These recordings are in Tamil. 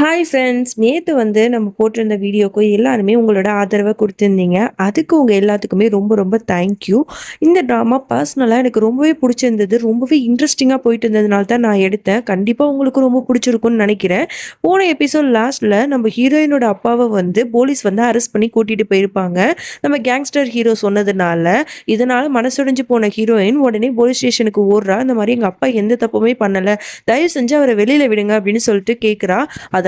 ஹாய் ஃப்ரெண்ட்ஸ் நேற்று வந்து நம்ம போட்டிருந்த வீடியோக்கு எல்லாருமே உங்களோட ஆதரவை கொடுத்துருந்தீங்க. அதுக்கு உங்கள் எல்லாத்துக்குமே ரொம்ப ரொம்ப தேங்க்யூ இந்த ட்ராமா பர்சனலாக எனக்கு ரொம்பவே பிடிச்சிருந்தது. ரொம்பவே இன்ட்ரெஸ்டிங்காக போயிட்டு இருந்ததுனால தான் நான் எடுத்தேன். கண்டிப்பாக உங்களுக்கு ரொம்ப பிடிச்சிருக்கும்னு நினைக்கிறேன். போன எபிசோட் லாஸ்ட்டில் நம்ம ஹீரோயினோட அப்பாவை வந்து போலீஸ் வந்து அரெஸ்ட் பண்ணி கூட்டிகிட்டு போயிருப்பாங்க. நம்ம கேங்ஸ்டர் ஹீரோ சொன்னதுனால இதனால் மனசுடைஞ்சு போன ஹீரோயின் உடனே போலீஸ் ஸ்டேஷனுக்கு ஓடுறா. இந்த மாதிரி எங்கள் அப்பா எந்த தப்புமே பண்ணலை. தயவு செஞ்சு அவரை வெளியில் விடுங்க அப்படின்னு சொல்லிட்டு கேட்குறா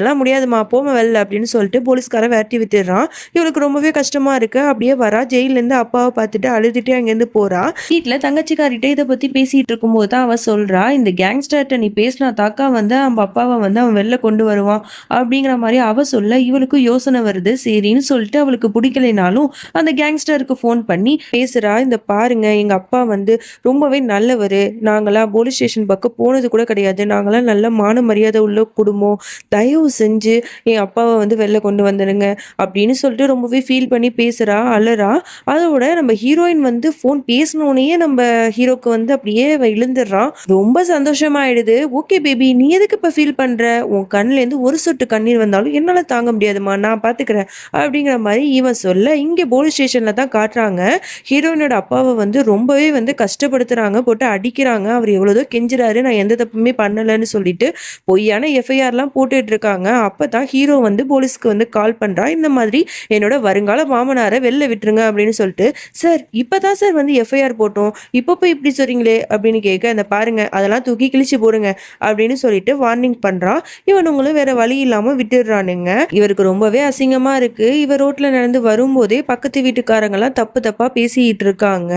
அதெல்லாம் முடியாதுமா போம வெளில அப்படின்னு சொல்லிட்டு போலீஸ்காரன் விரட்டி வித்துடுறான் இவளுக்கு ரொம்பவே கஷ்டமா இருக்கு. அப்படியே வரா ஜெயிலேருந்து அப்பாவை பார்த்துட்டு அழுதுட்டு அங்கேருந்து போறா. வீட்டில் தங்கச்சிக்காரிட்ட இதை பத்தி பேசிட்டு இருக்கும்போது தான் அவ சொல்றா இந்த கேங்ஸ்டர்கிட்ட நீ பேசினா தாக்கா வந்து அவன் அப்பாவை வந்து அவன் வெளில கொண்டு வருவான். அப்படிங்கிற மாதிரி அவ சொல்ல இவளுக்கு யோசனை வருது. சரின்னு சொல்லிட்டு அவளுக்கு பிடிக்கலைனாலும் அந்த கேங்ஸ்டருக்கு ஃபோன் பண்ணி பேசுறா இந்த பாருங்க எங்க அப்பா வந்து ரொம்பவே நல்லவர். நாங்களாம் போலீஸ் ஸ்டேஷன் பக்கம் போனது கூட கிடையாது. நாங்களாம் நல்ல மான மரியாதை உள்ள குடும்பம். தயவு செஞ்சு என் அப்பாவை வந்து வெளில கொண்டு வந்துடுங்க அப்படின்னு சொல்லிட்டு ரொம்பவே ஃபீல் பண்ணி பேசுகிறா அழறா. அதோட நம்ம ஹீரோயின் வந்து ஃபோன் பேசினோடனே நம்ம ஹீரோக்கு வந்து அப்படியே அவ இழுந்துடுறான் ரொம்ப சந்தோஷமாயிடுது. ஓகே பேபி நீ எதுக்கு இப்போ ஃபீல் பண்ணுற உன் கண்ணுலேருந்து ஒரு சொட்டு கண்ணீர் வந்தாலும் என்னால் தாங்க முடியாதுமா நான் பார்த்துக்கிறேன் அப்படிங்கிற மாதிரி இவன் சொல்ல இங்கே போலீஸ் ஸ்டேஷனில் தான் காட்டுறாங்க. ஹீரோயினோட அப்பாவை வந்து ரொம்பவே வந்து கஷ்டப்படுத்துகிறாங்க போட்டு அடிக்கிறாங்க. அவர் எவ்வளோதோ கெஞ்சுறாரு நான் எந்த தப்புமே பண்ணலைன்னு சொல்லிட்டு பொய்யான எஃப்ஐஆர்லாம் போட்டுட்டு இருக்காங்க. அப்போ தான் ஹீரோ வந்து போலீஸ்க்கு வந்து கால் பண்ணுறா இந்த மாதிரி என்னோட வருங்கால மாமனாரை வெளில விட்டுருங்க அப்படின்னு சொல்லிட்டு சார் இப்போ தான் சார் வந்து எஃப்ஐஆர் போட்டோம். இப்போ போய் இப்படி சொல்கிறீங்களே அப்படின்னு கேட்க அந்த பாருங்க அதெல்லாம் தூக்கி கிழிச்சு போடுங்க. அப்படின்னு சொல்லிட்டு வார்னிங் பண்ணுறான் இவனுங்களும் வேற வழி இல்லாமல் விட்டுடுறானுங்க. இவருக்கு ரொம்பவே அசிங்கமாக இருக்குது இவர் ரோட்டில் நடந்து வரும்போதே பக்கத்து வீட்டுக்காரங்கெல்லாம் தப்பு தப்பாக பேசிக்கிட்டு இருக்காங்க.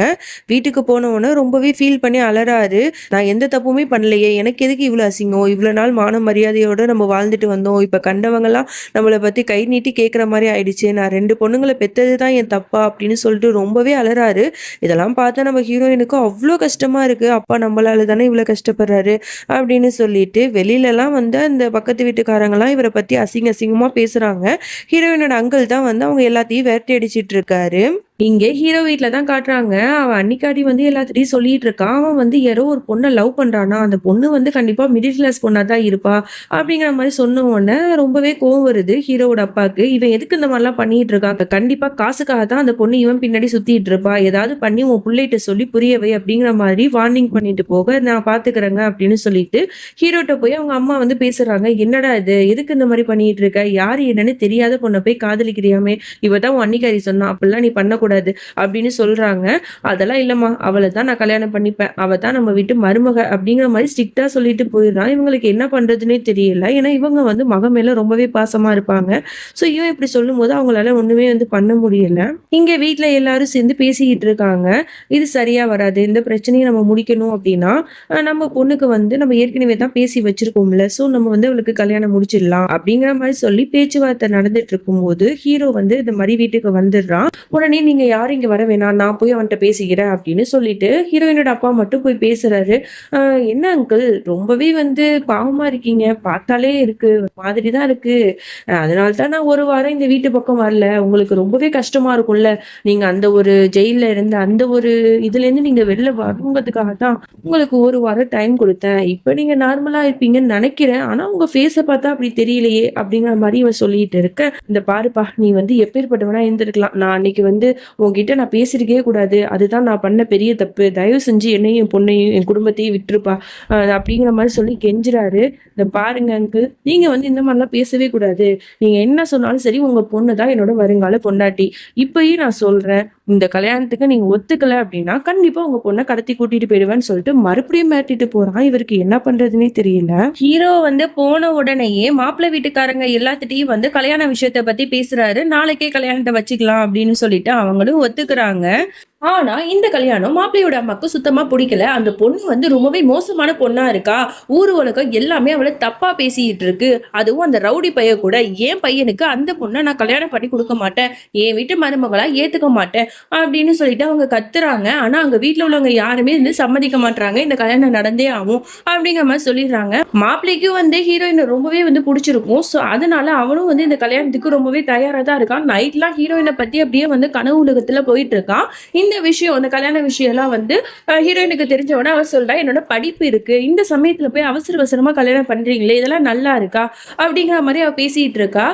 வீட்டுக்கு போனவொன்னே ரொம்பவே ஃபீல் பண்ணி அலறாரு. நான் எந்த தப்புமே பண்ணலையே. எனக்கு எதுக்கு இவ்வளோ அசிங்கம்? இவ்வளோ நாள் மான மரியாதையோடு நம்ம வாழ்ந்துட்டு வந்தோம். இப்போ கண்டவங்கலாம் நம்மளை பற்றி கை நீட்டி கேட்குற மாதிரி ஆயிடுச்சு. நான் ரெண்டு பொண்ணுங்களை பெற்றது தான் என் தப்பா அப்படின்னு சொல்லிட்டு ரொம்பவே அலறாரு. இதெல்லாம் பார்த்தா நம்ம ஹீரோயினுக்கு அவ்வளோ கஷ்டமாக இருக்குது அப்பா நம்மளால தானே இவ்வளோ கஷ்டப்படுறாரு அப்படின்னு சொல்லிட்டு வெளியிலலாம் வந்து அந்த பக்கத்து வீட்டுக்காரங்கலாம் இவரை பற்றி அசிங்க அசிங்கமாக பேசுகிறாங்க ஹீரோயினோட அங்கிள் தான் வந்து அவங்க எல்லாத்தையும் விரட்டி அடிச்சிட்டு இருக்காரு. இங்கே ஹீரோ வீட்டில் தான் காட்டுறாங்க. அவன் அன்னிக்காடி வந்து எல்லாத்திட்டையும் சொல்லிட்டு இருக்கான் அவன் வந்து யாரோ ஒரு பொண்ணை லவ் பண்ணுறானா அந்த பொண்ணு வந்து கண்டிப்பாக மிடில் கிளாஸ் பொண்ணாக தான் இருப்பா. அப்படிங்கிற மாதிரி சொன்ன உடனே ரொம்பவே கோவம் வருது ஹீரோவோட அப்பாவுக்கு. இவன் எதுக்கு இந்த மாதிரிலாம் பண்ணிட்டு இருக்காங்க கண்டிப்பாக காசுக்காக தான் அந்த பொண்ணு இவன் பின்னாடி சுற்றிட்டு இருப்பா. ஏதாவது பண்ணி உன் பிள்ளைகிட்ட சொல்லி புரியவை அப்படிங்கிற மாதிரி வார்னிங் பண்ணிட்டு போக நான் பார்த்துக்கிறேங்க அப்படின்னு சொல்லிட்டு ஹீரோட்ட போய் அவங்க அம்மா வந்து பேசுறாங்க. என்னடா இது? எதுக்கு இந்த மாதிரி பண்ணிட்டு இருக்க? யார் என்னன்னு தெரியாத பொண்ணை போய் காதலிக்கிறியாமே? இவ தான் உன் அன்னிக்காரி சொன்னா. அப்படிலாம் நீ பண்ண பண்ணக்கூடாது அப்படின்னு சொல்றாங்க. அதெல்லாம் இல்லம்மா. அவளை தான் நான் கல்யாணம் பண்ணிப்பேன். அவ தான் நம்ம வீட்டு மருமக அப்படிங்கிற மாதிரி ஸ்ட்ரிக்டா சொல்லிட்டு போயிடுறான். இவங்களுக்கு என்ன பண்றதுன்னே தெரியல. ஏன்னா இவங்க வந்து மக மேல ரொம்பவே பாசமா இருப்பாங்க. ஸோ இவன் இப்படி சொல்லும் போது அவங்களால ஒண்ணுமே வந்து பண்ண முடியல. இங்க வீட்டுல எல்லாரும் சேர்ந்து பேசிக்கிட்டு இருக்காங்க. இது சரியா வராது. இந்த பிரச்சனையை நம்ம முடிக்கணும் அப்படின்னா நம்ம பொண்ணுக்கு வந்து நம்ம ஏற்கனவே தான் பேசி வச்சிருக்கோம்ல. ஸோ நம்ம வந்து அவளுக்கு கல்யாணம் முடிச்சிடலாம் அப்படிங்கிற மாதிரி சொல்லி பேச்சுவார்த்தை நடந்துட்டு இருக்கும்போது ஹீரோ வந்து இந்த மாதிரி வீட்டுக்கு வந்துடுறான். உடனே நீங்க யாரும் இங்க வர வேணாம் நான் போய் அவன்கிட்ட பேசிக்கிறேன் அப்படின்னு சொல்லிட்டு ஹீரோயினோட அப்பா மட்டும் போய் பேசுறாரு. "ஆஹ், என்ன அங்கிள் ரொம்பவே வந்து பாவமா இருக்கீங்க. பார்த்தாலே இருக்கு மாதிரி தான் இருக்கு. அதனால தான் நான் ஒரு வாரம் இந்த வீட்டு பக்கம் வரல. உங்களுக்கு ரொம்பவே கஷ்டமா இருக்கும்ல. நீங்க அந்த ஒரு ஜெயிலில் இருந்து அந்த ஒரு இதுல இருந்து நீங்க வெளில வரணுங்கிறதுக்காக தான் உங்களுக்கு ஒரு வாரம் டைம் கொடுத்தேன். இப்போ நீங்க நார்மலா இருப்பீங்கன்னு நினைக்கிறேன். ஆனா உங்க ஃபேஸை பார்த்தா அப்படி தெரியலையே அப்படிங்கிற மாதிரி இவன் சொல்லிட்டு இருக்க. இந்த பாருப்பா நீ வந்து எப்பேற்பட்டவனா இருந்திருக்கலாம். நான் அன்னைக்கு வந்து உன்கிட்ட நான் பேசிருக்கவே கூடாது. அதுதான் நான் பண்ண பெரிய தப்பு. தயவு செஞ்சு என்னையும் என் பொண்ணையும் என் குடும்பத்தையும் விட்டுருப்பா. அஹ் அப்படிங்கிற மாதிரி சொல்லி கெஞ்சுறாரு. இந்த பாருங்க அங்கிள் நீங்க வந்து இந்த மாதிரிலாம் பேசவே கூடாது. நீங்க என்ன சொன்னாலும் சரி உங்க பொண்ணு தான் என்னோட வருங்கால பொண்டாட்டி. இப்பயும் நான் சொல்றேன். இந்த கல்யாணத்துக்கு நீங்க ஒத்துக்கல அப்படின்னா கண்டிப்பா உங்க பொண்ணை கடத்தி கூட்டிட்டு போயிடுவேன்னு சொல்லிட்டு மறுபடியும் மிரட்டிட்டு போறான். இவருக்கு என்ன பண்றதுன்னே தெரியல. ஹீரோ வந்து போன உடனேயே மாப்பிள்ளை வீட்டுக்காரங்க எல்லாத்திட்டையும் வந்து கல்யாண விஷயத்த பத்தி பேசுறாரு. நாளைக்கே கல்யாணத்தை வச்சுக்கலாம் அப்படின்னு சொல்லிட்டு அவங்களும் ஒத்துக்கிறாங்க. ஆனா இந்த கல்யாணம் மாப்பிள்ளையோட அம்மாவுக்கு சுத்தமா பிடிக்கல. அந்த பொண்ணு வந்து ரொம்பவே மோசமான பொண்ணா இருக்கா? ஊர் உலகம் எல்லாமே அவளை தப்பா பேசிட்டு இருக்கு. அதுவும் அந்த ரவுடி பையன் கூட என் பையனுக்கு அந்த பொண்ணை நான் கல்யாணம் பண்ணி கொடுக்க மாட்டேன். என் வீட்டு மருமகளா ஏத்துக்க மாட்டேன். அப்படின்னு சொல்லிட்டு அவங்க கத்துறாங்க. ஆனா அங்க வீட்ல உள்ளவங்க யாருமே வந்து சம்மதிக்க மாட்றாங்க. இந்த கல்யாணம் நடந்தே ஆகும் அப்படிங்கிற மாதிரி சொல்லிடுறாங்க. மாப்பிள்ளைக்கும் வந்து ஹீரோயினை ரொம்பவே வந்து பிடிச்சிருக்கும். ஸோ அதனால அவனும் வந்து இந்த கல்யாணத்துக்கு ரொம்பவே தயாரா தான் இருக்கான். நைட்லாம் ஹீரோயினை பத்தி அப்படியே வந்து கனவு உலகத்துல போயிட்டு இருக்கான். இந்த விஷயம் அந்த கல்யாண விஷயம்லாம் வந்து ஹீரோயினுக்கு தெரிஞ்சவொடனே அவர் அவ சொல்றா என்னோட படிப்பு இருக்கு. இந்த சமயத்துல போய் அவசர அவசரமா கல்யாணம் பண்றீங்களே இதெல்லாம் நல்லா இருக்கா? அப்படிங்கிற மாதிரி அவ பேசிட்டு இருக்கா.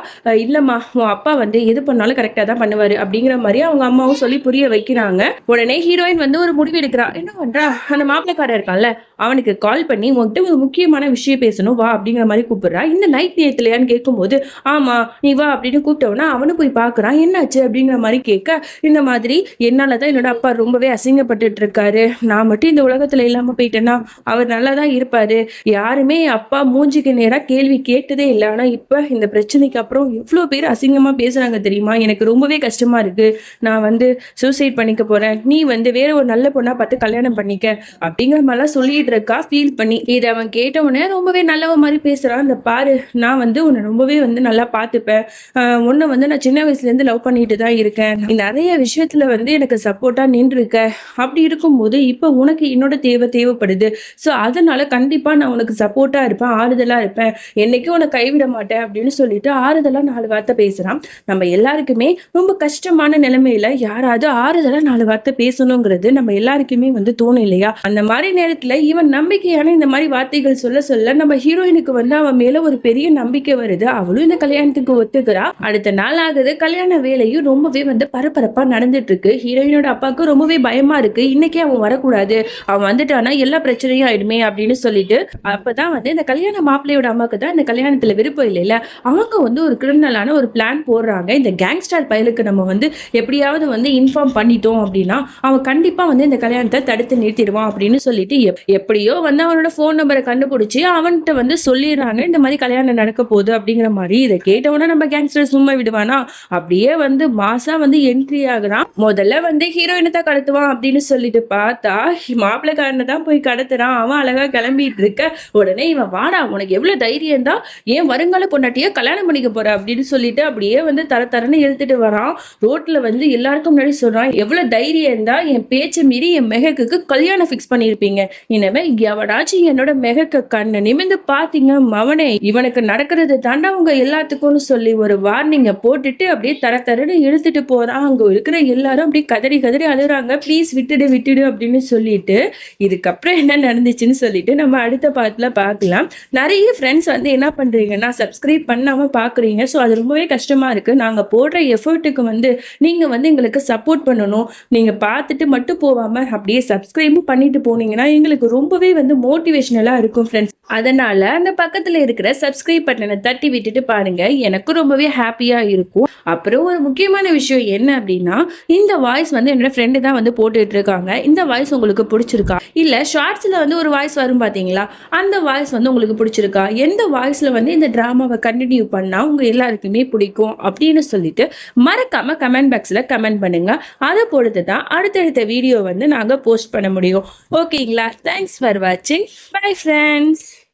இல்லம்மா உன் அப்பா வந்து எது பண்ணாலும் கரெக்டா தான் பண்ணுவாரு. அப்படிங்கிற மாதிரி அவங்க அம்மாவும் சொல்லி புரிய வைக்கிறாங்க. உடனே ஹீரோயின் வந்து ஒரு முடிவு எடுக்கிறா. என்ன பண்றா? அந்த மாப்பிள்ளைக்காரர் இருக்கான்ல அவனுக்கு கால் பண்ணி உங்ககிட்ட ஒரு முக்கியமான விஷயம் பேசணும் வா அப்படிங்கிற மாதிரி கூப்பிடுறா. இந்த நைட் நேரத்துலையான்னு கேட்கும்போது ஆமா நீ வா அப்படின்னு கூப்பிட்டவனா அவனு போய் பார்க்குறான். என்னாச்சு? அப்படிங்கிற மாதிரி கேட்க இந்த மாதிரி என்னால தான் என்னோட அப்பா ரொம்பவே அசிங்கப்பட்டுட்டு இருக்காரு நான் மட்டும் இந்த உலகத்துல இல்லாம போயிட்டேன்னா அவர் நல்லா தான் இருப்பாரு. யாருமே என் அப்பா மூஞ்சிக்கு நேரா கேள்வி கேட்டதே இல்லை. ஆனா இப்ப இந்த பிரச்சனைக்கு அப்புறம் எவ்வளவு பேர் அசிங்கமா பேசுறாங்க தெரியுமா? எனக்கு ரொம்பவே கஷ்டமா இருக்கு. நான் வந்து சூசைட் பண்ணிக்க போறேன். நீ வந்து வேற ஒரு நல்ல பொண்ணா பார்த்து கல்யாணம் பண்ணிக்க அப்படிங்கிற மாதிரிலாம் சொல்லிட்டு இருக்கா ஃபீல் பண்ணி இதை அவன் கேட்ட உடனே ரொம்பவே நல்லவ மாதிரி பேசுறான். இந்த பாரு நான் வந்து உன்னை ரொம்பவே வந்து நல்லா பார்த்துப்பேன். உன்ன உன்னை வந்து நான் சின்ன வயசுல இருந்து லவ் பண்ணிட்டு தான் இருக்கேன். நிறைய விஷயத்துல வந்து எனக்கு சப்போர்ட்டா நின்றுருக்க. அப்படி இருக்கும்போது இப்போ உனக்கு என்னோட தேவை தேவைப்படுது. ஸோ அதனால கண்டிப்பா நான் உனக்கு சப்போர்ட்டா இருப்பேன் ஆறுதலா இருப்பேன். என்னைக்கும் உன்னை கைவிட மாட்டேன் அப்படின்னு சொல்லிட்டு ஆறுதலா நாலு வார்த்தை பேசுறான். நம்ம எல்லாருக்குமே ரொம்ப கஷ்டமான நிலைமையில யாராவது ஆறுதலா நாலு வார்த்தை பேசணுங்கிறது நம்ம எல்லாருக்குமே வந்து தோணும் இல்லையா? அந்த மாதிரி நேரத்துல இவன் நம்பிக்கையான இந்த மாதிரி வார்த்தைகள் சொல்ல சொல்ல நம்ம ஹீரோயினுக்கு வந்து அவன் மேல ஒரு பெரிய நம்பிக்கை வருது. அவளும் இந்த கல்யாணத்துக்கு ஒத்துக்கிறா. அடுத்த நாள் ஆகுது. கல்யாண வேலையும் ரொம்பவே வந்து பரபரப்பா நடந்துட்டு இருக்கு ஹீரோயினோட அப்பாவுக்கு ரொம்பவே பயமா இருக்கு. இன்னைக்கே அவன் வரக்கூடாது. அவன் வந்துட்டானா எல்லா பிரச்சனையும் ஆயிடுமே அப்படின்னு சொல்லிட்டு அப்பதான் வந்து இந்த கல்யாண மாப்பிள்ளையோட அம்மாக்கு தான் இந்த கல்யாணத்துல விருப்பம் இல்லைல்ல அவங்க வந்து ஒரு கிரிமினலான ஒரு பிளான் போடுறாங்க. இந்த கேங்ஸ்டர் பயலுக்கு நம்ம வந்து எப்படியாவது வந்து இன்ஃபார்ம் பண்ணிட்டோம் அப்படின்னா அவன் கண்டிப்பா வந்து இந்த கல்யாணத்தை தடுத்து நிறுத்திடுவான் அப்படின்னு சொல்லிட்டு எப்- எப்படியோ வந்து அவனோட ஃபோன் நம்பரை கண்டுபிடிச்சி அவன்கிட்ட வந்து சொல்லிடுறாங்க இந்த மாதிரி கல்யாணம் நடக்க போகுது அப்படிங்கிற மாதிரி. இதை கேட்டவொடனே நம்ம கேங்ஸ்டர் சும்மா விடுவானா? அப்படியே வந்து மாசா வந்து என்ட்ரி ஆகுறான். முதல்ல வந்து ஹீரோயினை தான் கடத்துவான் அப்படின்னு சொல்லிட்டு பார்த்தா மாப்பிள்ளைக்காரனை தான் போய் கடத்துறான். அவன் அழகா கிளம்பிட்டு இருக்க உடனே இவன் வாடா உனக்கு எவ்வளவு தைரியம் தான் ஏன் வருங்கால பொண்டாட்டியே கல்யாணம் பண்ணிக்க போற? அப்படின்னு சொல்லிட்டு அப்படியே வந்து தர தரன்னு இழுத்துட்டு வரான். ரோட்ல வந்து எல்லாருக்கும் முன்னாடி சொல்றான் எவ்வளவு தைரியம் தான் என் பேச்சை மீறி என் மெகக்கு கல்யாணம் ஃபிக்ஸ் பண்ணியிருப்பீங்க என்னை இனிமே எவனாச்சும் என்னோட மெகக்க கண்ணை நிமிந்து பாத்தீங்க மவனே இவனுக்கு நடக்கிறது தாண்டா உங்க எல்லாத்துக்கும்னு சொல்லி ஒரு வார்னிங்க போட்டுட்டு அப்படியே தர தரன்னு இழுத்துட்டு போறான் அங்க இருக்கிற எல்லாரும் அப்படியே கதறி கதறி அழுறாங்க. ப்ளீஸ் விட்டுடு விட்டுடு அப்படின்னு சொல்லிட்டு இதுக்கப்புறம் என்ன நடந்துச்சுன்னு சொல்லிட்டு நம்ம அடுத்த பாட்டுல பார்க்கலாம். நிறைய ஃப்ரெண்ட்ஸ் வந்து என்ன பண்றீங்கன்னா சப்ஸ்கிரைப் பண்ணாம பாக்குறீங்க ஸோ அது ரொம்பவே கஷ்டமா இருக்கு. நாங்க போடுற எஃபர்ட்டுக்கு வந்து நீங்க வந்து எங்களுக்கு சப்போர்ட் பண்ணணும். நீங்க பார்த்துட்டு மட்டும் போகாம அப்படியே சப்ஸ்கிரைபும் பண்ணிட்டு போனீங்கன்னா எங்களுக்கு ரொம்பவே வந்து மோட்டிவேஷனலா இருக்கும் ஃப்ரெண்ட்ஸ் அதனால அந்த பக்கத்துல இருக்கிற சப்ஸ்கிரைப் பட்டனை தட்டி விட்டுட்டு பாருங்க. எனக்கும் ரொம்பவே ஹாப்பியா இருக்கும். அப்புறம் ஒரு முக்கியமான விஷயம் என்ன அப்படின்னா இந்த வாய்ஸ் வந்து என்னோட ஃப்ரெண்டு தான் வந்து போட்டுட்டு இருக்காங்க. இந்த வாய்ஸ் உங்களுக்கு பிடிச்சிருக்கா? இல்ல ஷார்ட்ஸ்ல வந்து ஒரு வாய்ஸ் வரும் பாத்தீங்களா? அந்த வாய்ஸ் வந்து உங்களுக்கு பிடிச்சிருக்கா? எந்த வாய்ஸ்ல வந்து இந்த டிராமாவை கண்டினியூ பண்ணா உங்க எல்லாருக்குமே பிடிக்கும் அப்படின்னு சொல்லிட்டு மறக்காம கமெண்ட் பாக்ஸ்ல கமெண்ட் பண்ணுங்க. அதை பொறுத்து தான் அடுத்தடுத்த வீடியோ வந்து நாங்க போஸ்ட் பண்ண முடியும். ஓகேங்களா தேங்க்ஸ் ஃபார் வாட்சிங் பை ஃப்ரெண்ட்ஸ்